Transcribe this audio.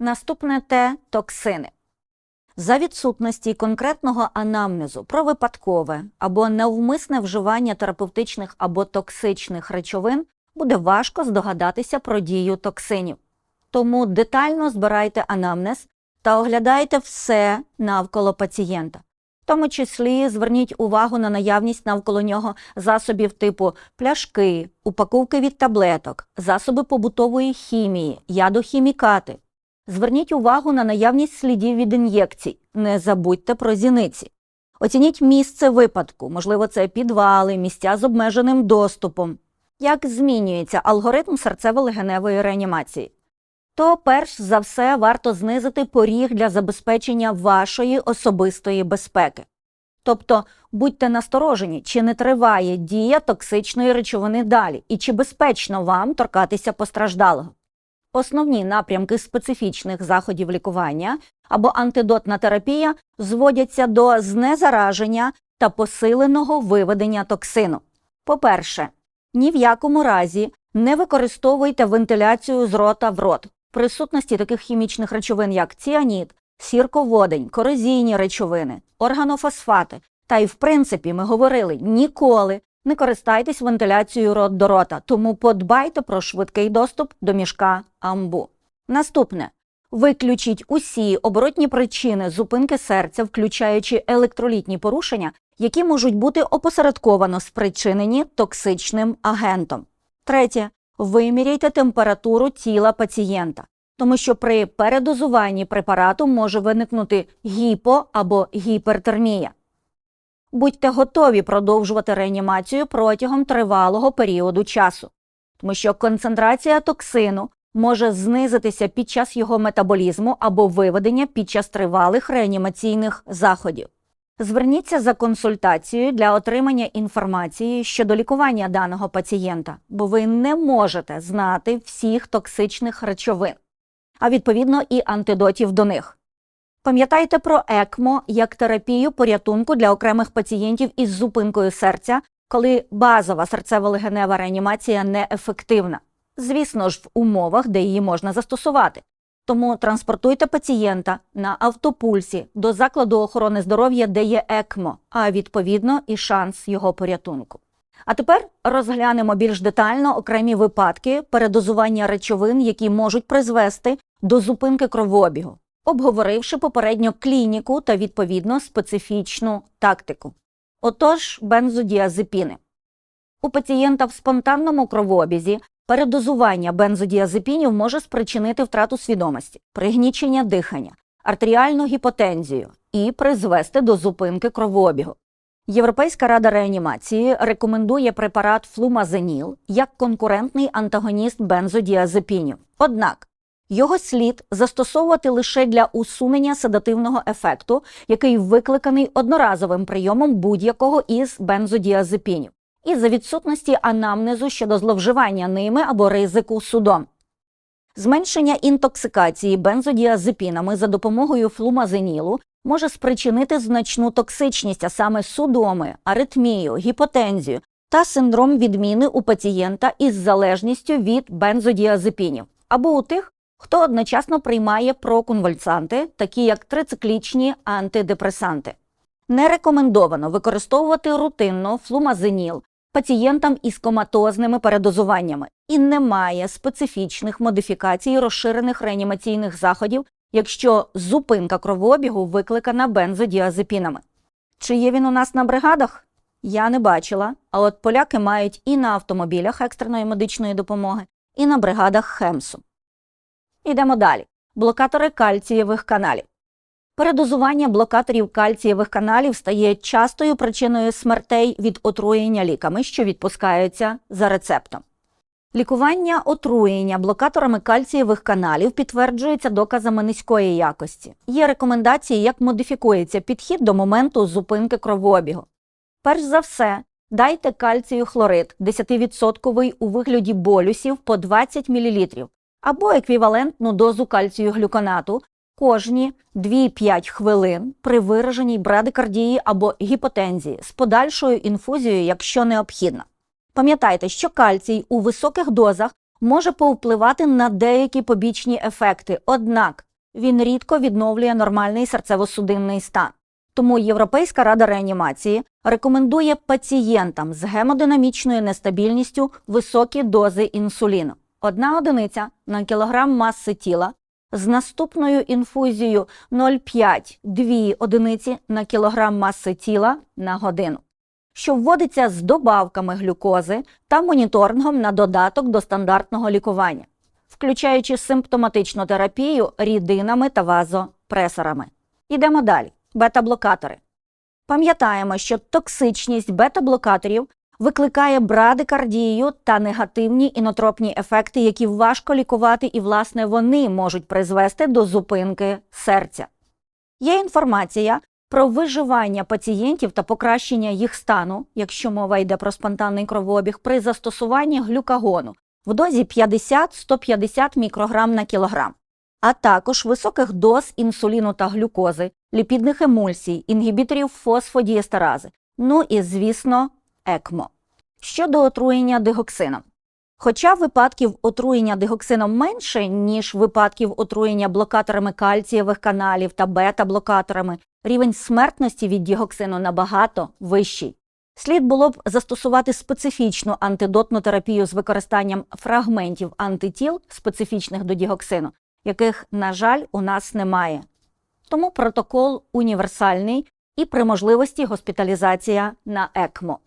Наступне те токсини. За відсутності конкретного анамнезу про випадкове або навмисне вживання терапевтичних або токсичних речовин буде важко здогадатися про дію токсинів. Тому детально збирайте анамнез та оглядайте все навколо пацієнта. В тому числі зверніть увагу на наявність навколо нього засобів типу пляшки, упаковки від таблеток, засоби побутової хімії, ядохімікати. Зверніть увагу на наявність слідів від ін'єкцій. Не забудьте про зіниці. Оцініть місце випадку, можливо, це підвали, місця з обмеженим доступом. Як змінюється алгоритм серцево-легеневої реанімації? То перш за все варто знизити поріг для забезпечення вашої особистої безпеки. Тобто будьте насторожені, чи не триває дія токсичної речовини далі, і чи безпечно вам торкатися постраждалого. Основні напрямки специфічних заходів лікування або антидотна терапія зводяться до знезараження та посиленого виведення токсину. По-перше, ні в якому разі не використовуйте вентиляцію з рота в рот. Присутності таких хімічних речовин, як ціаніт, сірководень, корозійні речовини, органофосфати. Та й в принципі ми говорили ніколи не користайтесь вентиляцією рот до рота, тому подбайте про швидкий доступ до мішка амбу. Наступне. Виключіть усі оборотні причини зупинки серця, включаючи електролітні порушення, які можуть бути опосередковано спричинені токсичним агентом. Третє. Виміряйте температуру тіла пацієнта, тому що при передозуванні препарату може виникнути гіпо або гіпертермія. Будьте готові продовжувати реанімацію протягом тривалого періоду часу, тому що концентрація токсину може знизитися під час його метаболізму або виведення під час тривалих реанімаційних заходів. Зверніться за консультацією для отримання інформації щодо лікування даного пацієнта, бо ви не можете знати всіх токсичних речовин, а відповідно і антидотів до них. Пам'ятайте про ЕКМО як терапію порятунку для окремих пацієнтів із зупинкою серця, коли базова серцево-легенева реанімація неефективна. Звісно ж, в умовах, де її можна застосувати. Тому транспортуйте пацієнта на автопульсі до закладу охорони здоров'я, де є ЕКМО, а відповідно і шанс його порятунку. А тепер розглянемо більш детально окремі випадки передозування речовин, які можуть призвести до зупинки кровообігу, обговоривши попередньо клініку та відповідно специфічну тактику. Отож, бензодіазепіни. У пацієнта в спонтанному кровообізі Передозування бензодіазепінів може спричинити втрату свідомості, пригнічення дихання, артеріальну гіпотензію і призвести до зупинки кровообігу. Європейська рада реанімації рекомендує препарат флумазеніл як конкурентний антагоніст бензодіазепінів. Однак його слід застосовувати лише для усунення седативного ефекту, який викликаний одноразовим прийомом будь-якого із бензодіазепінів і за відсутності анамнезу щодо зловживання ними або ризику судом. Зменшення інтоксикації бензодіазепінами за допомогою флумазенілу може спричинити значну токсичність, а саме судоми, аритмію, гіпотензію та синдром відміни у пацієнта із залежністю від бензодіазепінів або у тих, хто одночасно приймає проконвальсанти, такі як трициклічні антидепресанти. Не рекомендовано використовувати рутинно флумазеніл пацієнтам із коматозними передозуваннями і немає специфічних модифікацій розширених реанімаційних заходів, якщо зупинка кровообігу викликана бензодіазепінами. Чи є він у нас на бригадах? Я не бачила, а от поляки мають і на автомобілях екстреної медичної допомоги, і на бригадах Хемсу. Ідемо далі. Блокатори кальцієвих каналів. Передозування блокаторів кальцієвих каналів стає частою причиною смертей від отруєння ліками, що відпускаються за рецептом. Лікування отруєння блокаторами кальцієвих каналів підтверджується доказами низької якості. Є рекомендації, як модифікується підхід до моменту зупинки кровообігу. Перш за все, дайте кальцію хлорид 10% у вигляді болюсів по 20 мл або еквівалентну дозу кальцію глюконату кожні 2-5 хвилин при вираженій брадикардії або гіпотензії з подальшою інфузією, якщо необхідно. Пам'ятайте, що кальцій у високих дозах може повпливати на деякі побічні ефекти, однак він рідко відновлює нормальний серцево-судинний стан. Тому Європейська рада реанімації рекомендує пацієнтам з гемодинамічною нестабільністю високі дози інсуліну. Одна одиниця на кілограм маси тіла з наступною інфузією 0,5-2 одиниці на кілограм маси тіла на годину, що вводиться з добавками глюкози та моніторингом на додаток до стандартного лікування, включаючи симптоматичну терапію рідинами та вазопресорами. Ідемо далі. Бета-блокатори. Пам'ятаємо, що токсичність бета-блокаторів викликає брадикардію та негативні інотропні ефекти, які важко лікувати, і, власне, вони можуть призвести до зупинки серця. Є інформація про виживання пацієнтів та покращення їх стану, якщо мова йде про спонтанний кровообіг, при застосуванні глюкагону в дозі 50-150 мікрограм на кілограм, а також високих доз інсуліну та глюкози, ліпідних емульсій, інгібіторів фосфодіестерази, ну і, звісно, ЕКМО. Щодо отруєння дигоксином. Хоча випадків отруєння дигоксином менше, ніж випадків отруєння блокаторами кальцієвих каналів та бета-блокаторами, рівень смертності від дігоксину набагато вищий. Слід було б застосувати специфічну антидотну терапію з використанням фрагментів антитіл, специфічних до дігоксину, яких, на жаль, у нас немає. Тому протокол універсальний і при можливості госпіталізація на ЕКМО.